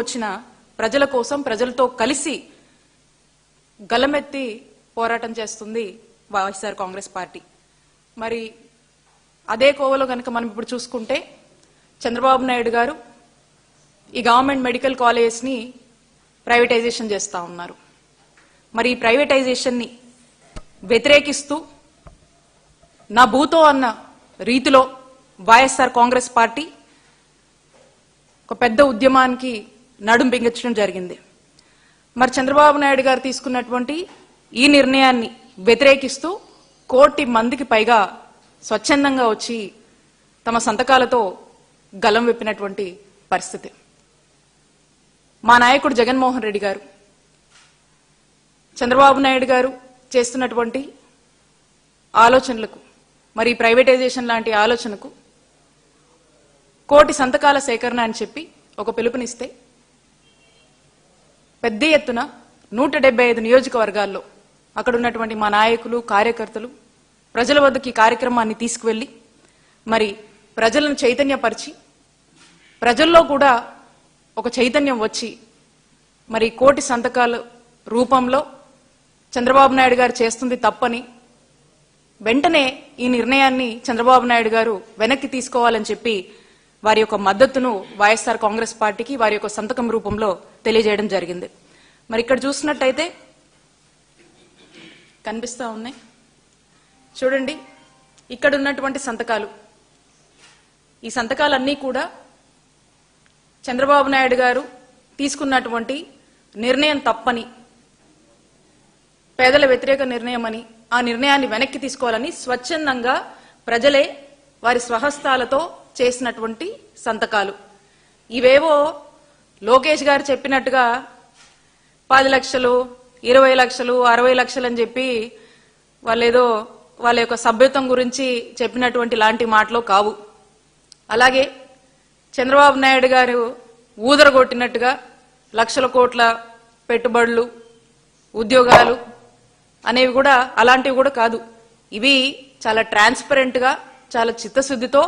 వచ్చిన ప్రజల కోసం ప్రజలతో కలిసి గలమెత్తి పోరాటం చేస్తుంది వైఎస్ఆర్ కాంగ్రెస్ పార్టీ. మరి అదే కోవలో కనుక మనం ఇప్పుడు చూసుకుంటే చంద్రబాబు నాయుడు గారు ఈ గవర్నమెంట్ మెడికల్ కాలేజెస్ని ప్రైవేటైజేషన్ చేస్తూ ఉన్నారు. మరి ఈ ప్రైవేటైజేషన్ని వ్యతిరేకిస్తూ నా భూతో అన్న రీతిలో వైఎస్ఆర్ కాంగ్రెస్ పార్టీ ఒక పెద్ద ఉద్యమానికి నడుం బిగించడం జరిగింది. మరి చంద్రబాబు నాయుడు గారు తీసుకున్నటువంటి ఈ నిర్ణయాన్ని వ్యతిరేకిస్తూ కోటి మందికి పైగా స్వచ్ఛందంగా వచ్చి తమ సంతకాలతో గలం విప్పినటువంటి పరిస్థితి. మా నాయకుడు జగన్మోహన్ రెడ్డి గారు చంద్రబాబు నాయుడు గారు చేస్తున్నటువంటి ఆలోచనలకు మరి ప్రైవేటైజేషన్ లాంటి ఆలోచనకు కోటి సంతకాల సేకరణ అని చెప్పి ఒక పిలుపునిస్తే పెద్ద ఎత్తున నూట డెబ్బై ఐదు నియోజకవర్గాల్లో అక్కడ ఉన్నటువంటి మా నాయకులు కార్యకర్తలు ప్రజల వద్దకు ఈ కార్యక్రమాన్ని తీసుకువెళ్ళి మరి ప్రజలను చైతన్యపరిచి ప్రజల్లో కూడా ఒక చైతన్యం వచ్చి మరి కోటి సంతకాల రూపంలో చంద్రబాబు నాయుడు గారు చేస్తుంది తప్పని వెంటనే ఈ నిర్ణయాన్ని చంద్రబాబు నాయుడు గారు వెనక్కి తీసుకోవాలని చెప్పి వారి యొక్క మద్దతును వైఎస్ఆర్ కాంగ్రెస్ పార్టీకి వారి యొక్క సంతకం రూపంలో తెలియజేయడం జరిగింది. మరి ఇక్కడ చూసినట్టయితే కనిపిస్తా ఉన్నాయి. చూడండి ఇక్కడ ఉన్నటువంటి సంతకాలు. ఈ సంతకాలన్నీ కూడా చంద్రబాబు నాయుడు గారు తీసుకున్నటువంటి నిర్ణయం తప్పని పేదల వ్యతిరేక నిర్ణయం అని ఆ నిర్ణయాన్ని వెనక్కి తీసుకోవాలని స్వచ్ఛందంగా ప్రజలే వారి స్వహస్తాలతో చేసినటువంటి సంతకాలు. ఇవేవో లోకేష్ గారు చెప్పినట్టుగా పది లక్షలు ఇరవై లక్షలు అరవై లక్షలు అని చెప్పి వాళ్ళేదో వాళ్ళ యొక్క సభ్యత్వం గురించి చెప్పినటువంటి లాంటి మాటలు కావు. అలాగే చంద్రబాబు నాయుడు గారు ఊదరగొట్టినట్టుగా లక్షల కోట్ల పెట్టుబడులు ఉద్యోగాలు అనేవి కూడా అలాంటివి కూడా కాదు. ఇవి చాలా ట్రాన్స్పరెంట్గా చాలా చిత్తశుద్ధితో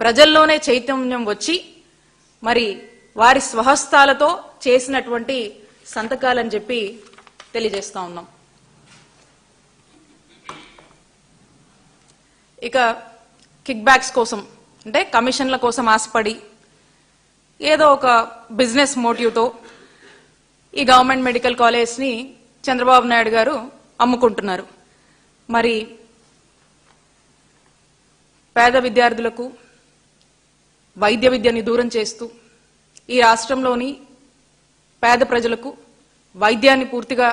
ప్రజల్లోనే చైతన్యం వచ్చి మరి వారి స్వహస్తాలతో చేసినటువంటి సంతకాలని చెప్పి తెలియజేస్తా ఉన్నాం. ఇక కిక్ బ్యాక్స్ కోసం అంటే కమిషన్ల కోసం ఆశపడి ఏదో ఒక బిజినెస్ మోటివ్తో ఈ గవర్నమెంట్ మెడికల్ కాలేజ్ని చంద్రబాబు నాయుడు గారు అమ్ముకుంటున్నారు. మరి పేద విద్యార్థులకు వైద్య విద్యని దూరం చేస్తూ ఈ రాష్ట్రంలోని పేద ప్రజలకు వైద్యాన్ని పూర్తిగా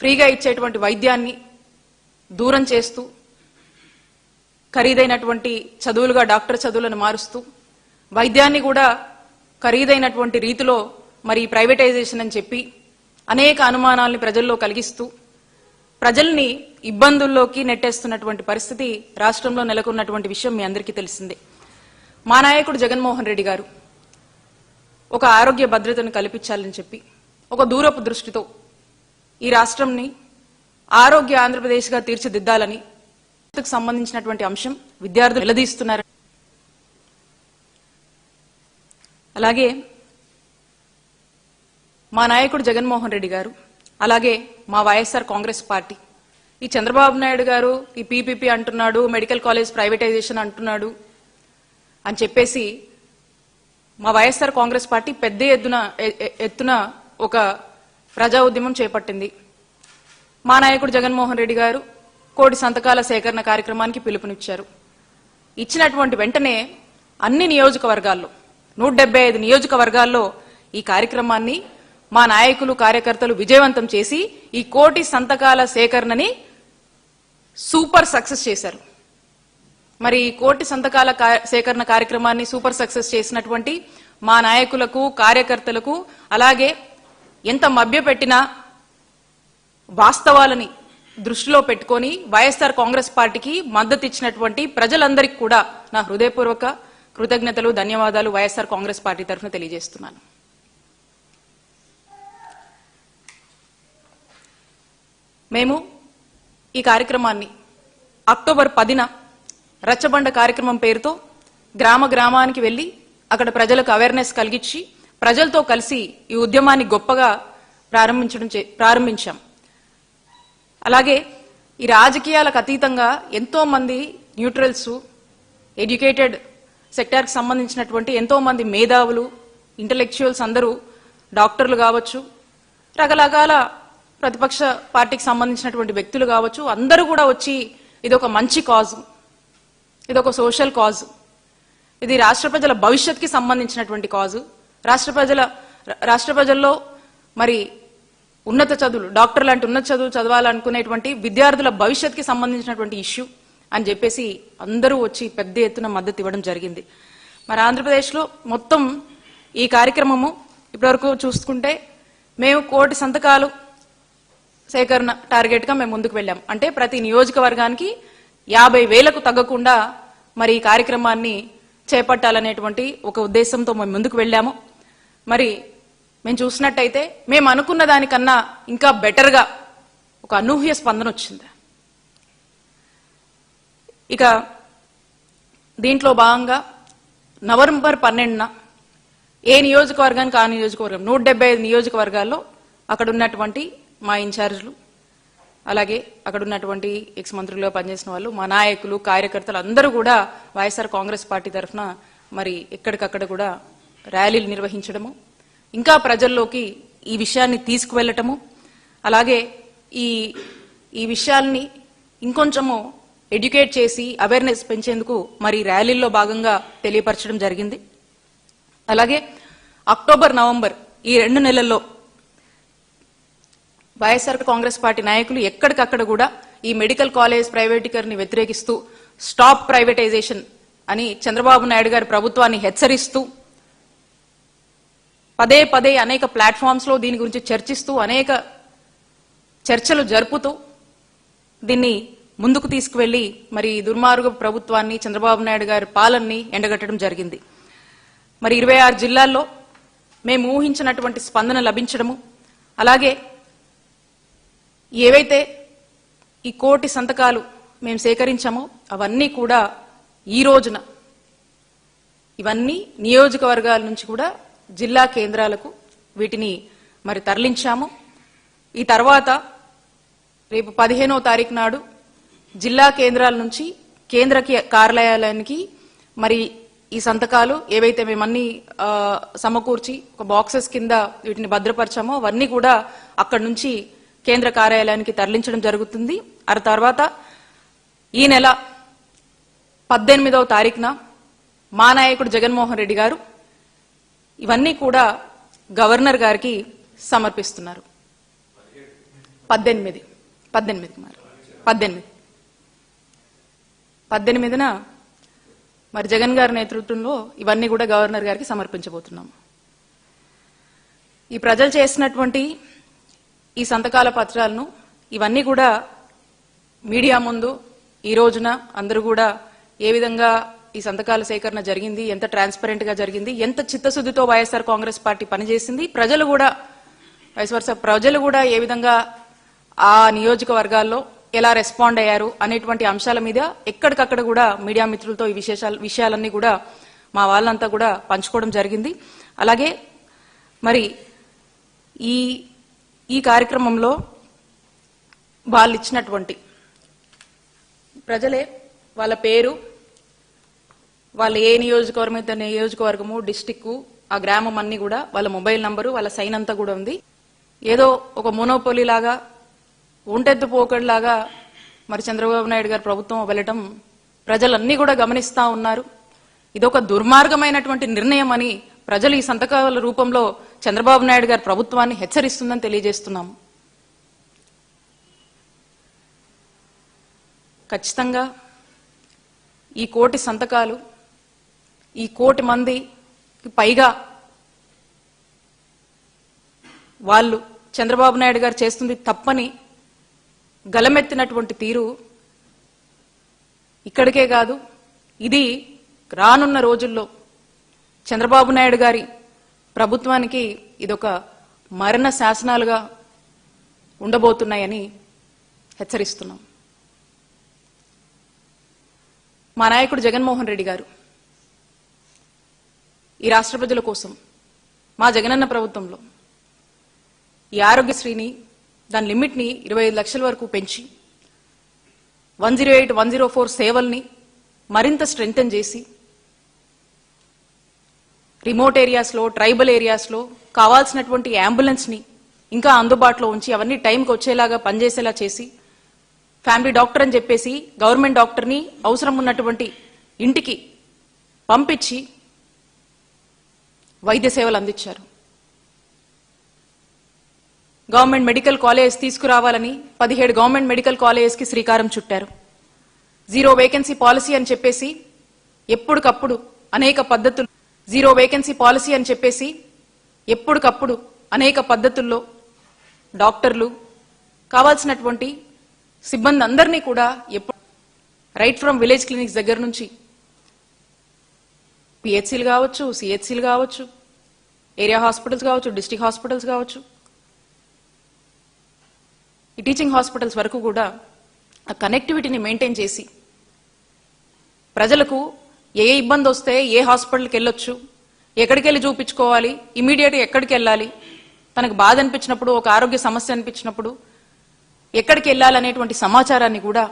ఫ్రీగా ఇచ్చేటువంటి వైద్యాన్ని దూరం చేస్తూ ఖరీదైనటువంటి చదువులుగా డాక్టర్ చదువులను మారుస్తూ వైద్యాన్ని కూడా ఖరీదైనటువంటి రీతిలో మరి ప్రైవేటైజేషన్ అని చెప్పి అనేక అనుమానాల్ని ప్రజల్లో కలిగిస్తూ ప్రజల్ని ఇబ్బందుల్లోకి నెట్టేస్తున్నటువంటి పరిస్థితి రాష్ట్రంలో నెలకొన్నటువంటి విషయం మీ అందరికీ తెలిసిందే. మా నాయకుడు జగన్మోహన్ రెడ్డి గారు ఒక ఆరోగ్య భద్రతను కల్పించాలని చెప్పి ఒక దూరపు దృష్టితో ఈ రాష్ట్రంని ఆరోగ్య ఆంధ్రప్రదేశ్గా తీర్చిదిద్దాలని సంబంధించినటువంటి అంశం విద్యార్థులు నిలదీస్తున్నారు అలాగే మా నాయకుడు జగన్మోహన్ రెడ్డి గారు అలాగే మా వైఎస్ఆర్ కాంగ్రెస్ పార్టీ. ఈ చంద్రబాబు నాయుడు గారు ఈ పీపీపీ అంటున్నాడు మెడికల్ కాలేజ్ ప్రైవేటైజేషన్ అంటున్నాడు అని చెప్పేసి మా వైఎస్ఆర్ కాంగ్రెస్ పార్టీ పెద్ద ఎత్తున ఎత్తున ఒక ప్రజా ఉద్యమం చేపట్టింది. మా నాయకుడు జగన్మోహన్ రెడ్డి గారు కోటి సంతకాల సేకరణ కార్యక్రమానికి పిలుపునిచ్చారు. ఇచ్చినటువంటి వెంటనే అన్ని నియోజకవర్గాల్లో నూట డెబ్బై ఐదు నియోజకవర్గాల్లో ఈ కార్యక్రమాన్ని మా నాయకులు కార్యకర్తలు విజయవంతం చేసి ఈ కోటి సంతకాల సేకరణని సూపర్ సక్సెస్ చేశారు. మరి కోటి సంతకాల సేకరణ కార్యక్రమాన్ని సూపర్ సక్సెస్ చేసినటువంటి మా నాయకులకు కార్యకర్తలకు అలాగే ఎంత మభ్యపెట్టినా వాస్తవాలని దృష్టిలో పెట్టుకొని వైఎస్ఆర్ కాంగ్రెస్ పార్టీకి మద్దతు ఇచ్చినటువంటి ప్రజలందరికీ కూడా నా హృదయపూర్వక కృతజ్ఞతలు ధన్యవాదాలు వైఎస్ఆర్ కాంగ్రెస్ పార్టీ తరఫున తెలియజేస్తున్నాను. మేము ఈ కార్యక్రమాన్ని అక్టోబర్ పదిన రచ్చబండ కార్యక్రమం పేరుతో గ్రామ గ్రామానికి వెళ్ళి అక్కడ ప్రజలకు అవేర్నెస్ కలిగించి ప్రజలతో కలిసి ఈ ఉద్యమాన్ని గొప్పగా ప్రారంభించడం చే- ప్రారంభించాం. అలాగే ఈ రాజకీయాలకు అతీతంగా ఎంతో మంది న్యూట్రల్స్ ఎడ్యుకేటెడ్ సెక్టార్కి సంబంధించినటువంటి ఎంతో మంది మేధావులు ఇంటలెక్చువల్స్ అందరూ డాక్టర్లు కావచ్చు రకరకాల ప్రతిపక్ష పార్టీకి సంబంధించినటువంటి వ్యక్తులు కావచ్చు అందరూ కూడా వచ్చి ఇది ఒక మంచి కాజ్ ఇది ఒక సోషల్ కాజ్ ఇది రాష్ట్ర ప్రజల భవిష్యత్కి సంబంధించినటువంటి కాజు రాష్ట్ర ప్రజల రాష్ట్ర ప్రజల్లో మరి ఉన్నత చదువులు డాక్టర్ లాంటి ఉన్నత చదువులు చదవాలనుకునేటువంటి విద్యార్థుల భవిష్యత్కి సంబంధించినటువంటి ఇష్యూ అని చెప్పేసి అందరూ వచ్చి పెద్ద ఎత్తున మద్దతు ఇవ్వడం జరిగింది. మరి ఆంధ్రప్రదేశ్లో మొత్తం ఈ కార్యక్రమము ఇప్పటివరకు చూసుకుంటే మేము కోటి సంతకాలు సేకరణ టార్గెట్గా మేము ముందుకు వెళ్ళాం. అంటే ప్రతి నియోజకవర్గానికి యాభై వేలకు తగ్గకుండా మరి ఈ కార్యక్రమాన్ని చేపట్టాలనేటువంటి ఒక ఉద్దేశంతో మేము ముందుకు వెళ్ళాము. మరి మేము చూసినట్టయితే మేము అనుకున్న దానికన్నా ఇంకా బెటర్గా ఒక అనూహ్య స్పందన వచ్చింది. ఇక దీంట్లో భాగంగా నవంబర్ పన్నెండున ఏ నియోజకవర్గానికి ఆ నియోజకవర్గం నూట డెబ్బై ఐదు నియోజకవర్గాల్లో అక్కడ ఉన్నటువంటి మా ఇన్ఛార్జీలు అలాగే అక్కడ ఉన్నటువంటి ఎక్స్ మంత్రులుగా పనిచేసిన వాళ్ళు మా నాయకులు కార్యకర్తలు అందరూ కూడా వైఎస్ఆర్ కాంగ్రెస్ పార్టీ తరఫున మరి ఎక్కడికక్కడ కూడా ర్యాలీలు నిర్వహించడము ఇంకా ప్రజల్లోకి ఈ విషయాన్ని తీసుకువెళ్ళటము అలాగే ఈ ఈ విషయాల్ని ఇంకొంచెము ఎడ్యుకేట్ చేసి అవేర్నెస్ పెంచేందుకు మరి ర్యాలీల్లో భాగంగా తెలియపరచడం జరిగింది. అలాగే అక్టోబర్ నవంబర్ ఈ రెండు నెలల్లో వైఎస్ఆర్ కాంగ్రెస్ పార్టీ నాయకులు ఎక్కడికక్కడ కూడా ఈ మెడికల్ కాలేజ్ ప్రైవేటీకరణని వ్యతిరేకిస్తూ స్టాప్ ప్రైవేటైజేషన్ అని చంద్రబాబు నాయుడు గారి ప్రభుత్వాన్ని హెచ్చరిస్తూ పదే పదే అనేక ప్లాట్ఫామ్స్లో దీని గురించి చర్చిస్తూ అనేక చర్చలు జరుపుతూ దీన్ని ముందుకు తీసుకువెళ్ళి మరి దుర్మార్గ ప్రభుత్వాన్ని చంద్రబాబు నాయుడు గారి పాలనని ఎండగట్టడం జరిగింది. మరి ఇరవై ఆరు జిల్లాల్లో మేము ఊహించినటువంటి స్పందన లభించడము అలాగే ఏవైతే ఈ కోటి సంతకాలు మేము సేకరించామో అవన్నీ కూడా ఈ రోజున ఇవన్నీ నియోజకవర్గాల నుంచి కూడా జిల్లా కేంద్రాలకు వీటిని మరి తరలించాము. ఈ తర్వాత రేపు పదిహేనో తారీఖు నాడు జిల్లా కేంద్రాల నుంచి కేంద్ర కే- కార్యాలయానికి మరి ఈ సంతకాలు ఏవైతే మేమన్నీ సమకూర్చి ఒక బాక్సెస్ కింద వీటిని భద్రపరిచామో అవన్నీ కూడా అక్కడి నుంచి కేంద్ర కార్యాలయానికి తరలించడం జరుగుతుంది. ఆ తర్వాత ఈ నెల పద్దెనిమిదవ తారీఖున మా నాయకుడు జగన్మోహన్ రెడ్డి గారు ఇవన్నీ కూడా గవర్నర్ గారికి సమర్పిస్తున్నారు. పద్దెనిమిది పద్దెనిమిది మరి పద్దెనిమిది. పద్దెనిమిదిన మరి జగన్ గారి నేతృత్వంలో ఇవన్నీ కూడా గవర్నర్ గారికి సమర్పించబోతున్నాము. ఈ ప్రజలు చేసినటువంటి ఈ సంతకాల పత్రాలను ఇవన్నీ కూడా మీడియా ముందు ఈ రోజున అందరూ కూడా ఏ విధంగా ఈ సంతకాల సేకరణ జరిగింది ఎంత ట్రాన్స్పరెంట్గా జరిగింది ఎంత చిత్తశుద్ధితో వైఎస్ఆర్ కాంగ్రెస్ పార్టీ పనిచేసింది ప్రజలు కూడా వైస్ ప్రజలు కూడా ఏ విధంగా ఆ నియోజకవర్గాల్లో ఎలా రెస్పాండ్ అయ్యారు అనేటువంటి అంశాల మీద ఎక్కడికక్కడ కూడా మీడియా మిత్రులతో ఈ విశేషాలు విషయాలన్నీ కూడా మా వాళ్ళంతా కూడా పంచుకోవడం జరిగింది. అలాగే మరి ఈ ఈ కార్యక్రమంలో వాళ్ళు ఇచ్చినటువంటి ప్రజలే వాళ్ళ పేరు వాళ్ళ ఏ నియోజకవర్గం అయితే నియోజకవర్గము డిస్టిక్ ఆ గ్రామం అన్ని కూడా వాళ్ళ మొబైల్ నంబరు వాళ్ళ సైన్ అంతా కూడా ఉంది. ఏదో ఒక మోనోపోలీ లాగా ఒంటెత్తు పోకడిలాగా మరి చంద్రబాబు నాయుడు గారు ప్రభుత్వం వెళ్ళటం ప్రజలన్నీ కూడా గమనిస్తా ఉన్నారు. ఇదొక దుర్మార్గమైనటువంటి నిర్ణయం అని ప్రజలు ఈ సంతకాల రూపంలో చంద్రబాబు నాయుడు గారి ప్రభుత్వాన్ని హెచ్చరిస్తుందని తెలియజేస్తున్నాము ఖచ్చితంగా ఈ కోటి సంతకాలు ఈ కోటి మంది పైగా వాళ్ళు చంద్రబాబు నాయుడు గారు చేస్తుంది తప్పని గలమెత్తినటువంటి తీరు ఇక్కడికే కాదు ఇది రానున్న రోజుల్లో చంద్రబాబు నాయుడు గారి ప్రభుత్వానికి ఇదొక మరణ శాసనాలుగా ఉండబోతున్నాయని హెచ్చరిస్తున్నాం. మా నాయకుడు జగన్మోహన్ రెడ్డి గారు ఈ రాష్ట్ర ప్రజల కోసం మా జగనన్న ప్రభుత్వంలో ఈ ఆరోగ్యశ్రీని దాని లిమిట్ని ఇరవై ఐదు లక్షల వరకు పెంచి one zero eight one zero four సేవల్ని మరింత స్ట్రెంగ్తన్ చేసి రిమోట్ ఏరియాస్లో ట్రైబల్ ఏరియాస్లో కావాల్సినటువంటి అంబులెన్స్ని ఇంకా అందుబాటులో ఉంచి అవన్నీ టైంకి వచ్చేలాగా పనిచేసేలా చేసి ఫ్యామిలీ డాక్టర్ అని చెప్పేసి గవర్నమెంట్ డాక్టర్ని అవసరం ఉన్నటువంటి ఇంటికి పంపించి వైద్య సేవలు అందించారు. గవర్నమెంట్ మెడికల్ కాలేజ్ తీసుకురావాలని పదిహేడు గవర్నమెంట్ మెడికల్ కాలేజెస్కి శ్రీకారం చుట్టారు. జీరో వేకెన్సీ పాలసీ అని చెప్పేసి ఎప్పటికప్పుడు అనేక పద్ధతులు జీరో వేకెన్సీ పాలసీ అని చెప్పేసి ఎప్పటికప్పుడు అనేక పద్ధతుల్లో డాక్టర్లు కావాల్సినటువంటి సిబ్బంది అందరినీ కూడా ఎప్పుడు రైట్ ఫ్రమ్ విలేజ్ క్లినిక్స్ దగ్గర నుంచి పిహెచ్సీలు కావచ్చు సిహెచ్సీలు కావచ్చు ఏరియా హాస్పిటల్స్ కావచ్చు డిస్టిక్ హాస్పిటల్స్ కావచ్చు ఈ టీచింగ్ హాస్పిటల్స్ వరకు కూడా ఆ కనెక్టివిటీని మెయింటైన్ చేసి ప్రజలకు ఏ ఇబ్బంది వస్తే ఏ హాస్పిటల్కి వెళ్ళొచ్చు ఎక్కడికి వెళ్ళి చూపించుకోవాలి ఇమీడియట్గా ఎక్కడికి వెళ్ళాలి తనకు బాధ అనిపించినప్పుడు ఒక ఆరోగ్య సమస్య అనిపించినప్పుడు ఎక్కడికి వెళ్ళాలనేటువంటి సమాచారాన్ని కూడా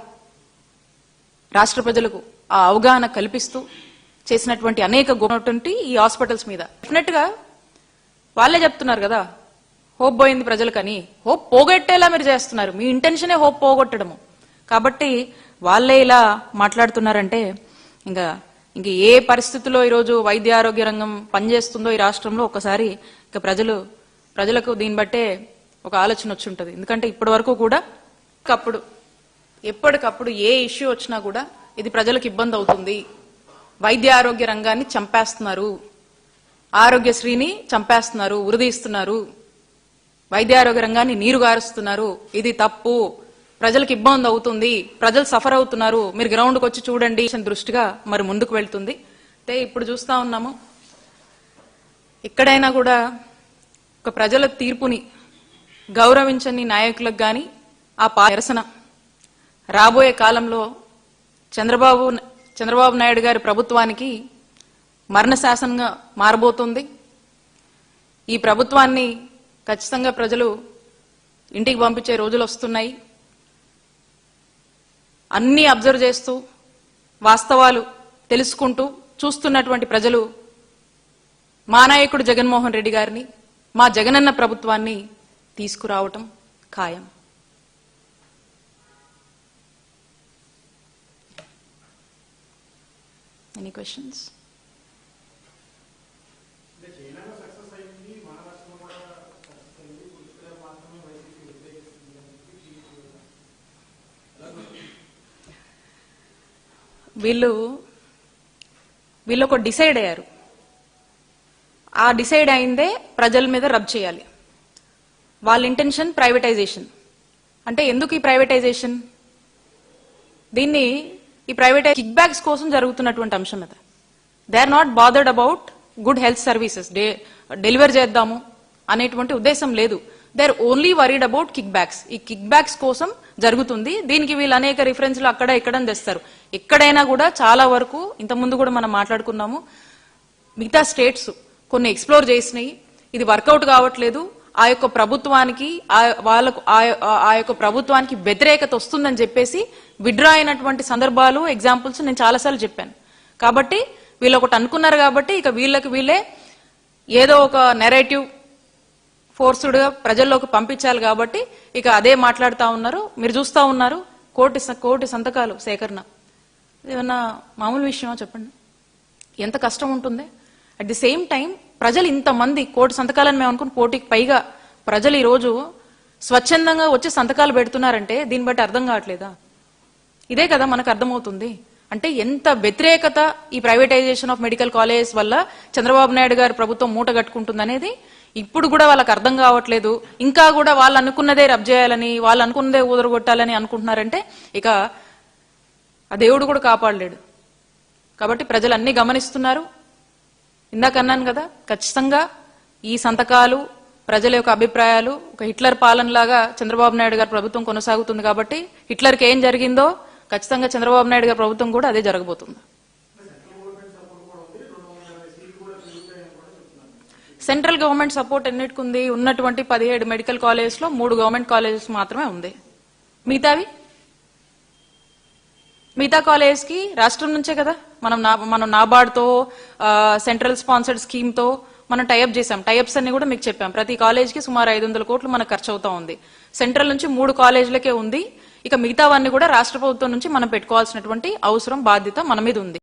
రాష్ట్ర ప్రజలకు ఆ అవగాహన కల్పిస్తూ చేసినటువంటి అనేక గొప్పటువంటి ఈ హాస్పిటల్స్ మీద. డెఫినెట్గా వాళ్ళే చెప్తున్నారు కదా హోప్ పోయింది ప్రజలకని. హోప్ పోగొట్టేలా మీరు చేస్తున్నారు. మీ ఇంటెన్షనే హోప్ పోగొట్టడము. కాబట్టి వాళ్ళే ఇలా మాట్లాడుతున్నారంటే ఇంకా ఇంక ఏ పరిస్థితుల్లో ఈరోజు వైద్య ఆరోగ్య రంగం పనిచేస్తుందో ఈ రాష్ట్రంలో ఒకసారి ఇక ప్రజలు ప్రజలకు దీన్ని బట్టే ఒక ఆలోచన వచ్చి ఉంటుంది ఎందుకంటే ఇప్పటి వరకు కూడా అప్పుడు ఎప్పటికప్పుడు ఏ ఇష్యూ వచ్చినా కూడా ఇది ప్రజలకు ఇబ్బంది అవుతుంది. వైద్య ఆరోగ్య రంగాన్ని చంపేస్తున్నారు. ఆరోగ్యశ్రీని చంపేస్తున్నారు ఉరిదీస్తున్నారు వైద్య ఆరోగ్య రంగాన్ని నీరు గారుస్తున్నారు. ఇది తప్పు. ప్రజలకు ఇబ్బంది అవుతుంది ప్రజలు సఫర్ అవుతున్నారు మీరు గ్రౌండ్కి వచ్చి చూడండి దృష్టిగా మరి ముందుకు వెళ్తుంది. అయితే ఇప్పుడు చూస్తా ఉన్నాము. ఎక్కడైనా కూడా ఒక ప్రజల తీర్పుని గౌరవించని నాయకులకు కానీ ఆ పా నిరసన రాబోయే కాలంలో చంద్రబాబు చంద్రబాబు నాయుడు గారి ప్రభుత్వానికి మరణ శాసనంగా మారబోతుంది. ఈ ప్రభుత్వాన్ని ఖచ్చితంగా ప్రజలు ఇంటికి పంపించే రోజులు వస్తున్నాయి. అన్నీ అబ్జర్వ్ చేస్తూ వాస్తవాలు తెలుసుకుంటూ చూస్తున్నటువంటి ప్రజలు మా నాయకుడు జగన్మోహన్ రెడ్డి గారిని మా జగనన్న ప్రభుత్వాన్ని తీసుకురావటం ఖాయం. ఎనీ క్వశ్చన్స్ వీళ్ళు వీళ్ళు ఒక డిసైడ్ అయ్యారు. ఆ డిసైడ్ అయిందే ప్రజల మీద రబ్ చేయాలి. వాళ్ళ ఇంటెన్షన్ ప్రైవేటైజేషన్. అంటే ఎందుకు ఈ ప్రైవేటైజేషన్? దీన్ని ఈ ప్రైవేటైజ్ కిక్ బ్యాక్స్ కోసం జరుగుతున్నటువంటి అంశం మీద they are not bothered about good health services. Deliver చేద్దాము అనేటువంటి ఉద్దేశం లేదు. They are only worried about kickbacks ఈ కిక్ బ్యాక్స్ కోసం జరుగుతుంది. దీనికి వీళ్ళు అనేక రిఫరెన్స్లు అక్కడ ఇక్కడ తెస్తారు. ఎక్కడైనా కూడా చాలా వరకు ఇంతకుముందు కూడా మనం మాట్లాడుకున్నాము మిగతా స్టేట్స్ కొన్ని ఎక్స్ప్లోర్ చేసినాయి. ఇది వర్కౌట్ కావట్లేదు. ఆ యొక్క ప్రభుత్వానికి వాళ్ళకు ఆ- ఆ యొక్క ప్రభుత్వానికి వ్యతిరేకత వస్తుందని చెప్పేసి విడ్రా అయినటువంటి సందర్భాలు ఎగ్జాంపుల్స్ నేను చాలాసార్లు చెప్పాను. కాబట్టి వీళ్ళు ఒకటి అనుకున్నారు కాబట్టి ఇక వీళ్ళకి వీళ్ళే ఏదో ఒక నెరేటివ్ ఫోర్స్డ్గా ప్రజల్లోకి పంపించాలి కాబట్టి ఇక అదే మాట్లాడుతూ ఉన్నారు. మీరు చూస్తూ ఉన్నారు. కోటి స- కోటి సంతకాలు సేకరణ. ఏమన్నా మామూలు విషయమా చెప్పండి? ఎంత కష్టం ఉంటుంది. అట్ ది సేమ్ టైం ప్రజలు ఇంతమంది కోటి సంతకాలని మేము అనుకుని కోటికి పైగా ప్రజలు ఈరోజు స్వచ్ఛందంగా వచ్చి సంతకాలు పెడుతున్నారంటే దీన్ని బట్టి అర్థం కావట్లేదా? ఇదే కదా మనకు అర్థమవుతుంది. అంటే ఎంత వ్యతిరేకత ఈ ప్రైవేటైజేషన్ ఆఫ్ మెడికల్ కాలేజెస్ వల్ల చంద్రబాబు నాయుడు గారి ప్రభుత్వం మూట కట్టుకుంటుందనేది ఇప్పుడు కూడా వాళ్ళకి అర్థం కావట్లేదు. ఇంకా కూడా వాళ్ళు అనుకున్నదే రబ్ చేయాలని వాళ్ళు అనుకున్నదే ఊదరగొట్టాలని అనుకుంటున్నారంటే ఇక ఆ దేవుడు కూడా కాపాడలేడు. కాబట్టి ప్రజలు అన్ని గమనిస్తున్నారు. ఇందాక అన్నాను కదా ఖచ్చితంగా ఈ సంతకాలు ప్రజల యొక్క అభిప్రాయాలు ఒక హిట్లర్ పాలనలాగా చంద్రబాబు నాయుడు గారి ప్రభుత్వం కొనసాగుతుంది కాబట్టి హిట్లర్కి ఏం జరిగిందో ఖచ్చితంగా చంద్రబాబు నాయుడు గారి ప్రభుత్వం కూడా అదే జరగబోతుంది. సెంట్రల్ గవర్నమెంట్ సపోర్ట్ ఎన్నిటికి ఉంది ఉన్నటువంటి పదిహేడు మెడికల్ కాలేజెస్లో మూడు గవర్నమెంట్ కాలేజెస్ మాత్రమే ఉంది. మిగతావి? మిగతా కాలేజ్కి రాష్ట్రం నుంచే కదా? మనం నా మనం నాబార్డ్తో సెంట్రల్ స్పాన్సర్డ్ స్కీమ్తో మనం టైఅప్ చేసాం టైఅప్స్ అన్ని కూడా మీకు చెప్పాం. ప్రతి కాలేజ్కి సుమారు ఐదు వందల కోట్లు మనకు ఖర్చు అవుతా ఉంది. సెంట్రల్ నుంచి మూడు కాలేజీలకే ఉంది. ఇక మిగతావన్నీ కూడా రాష్ట్ర ప్రభుత్వం నుంచి మనం పెట్టుకోవాల్సినటువంటి అవసరం బాధ్యత మన మీద ఉంది.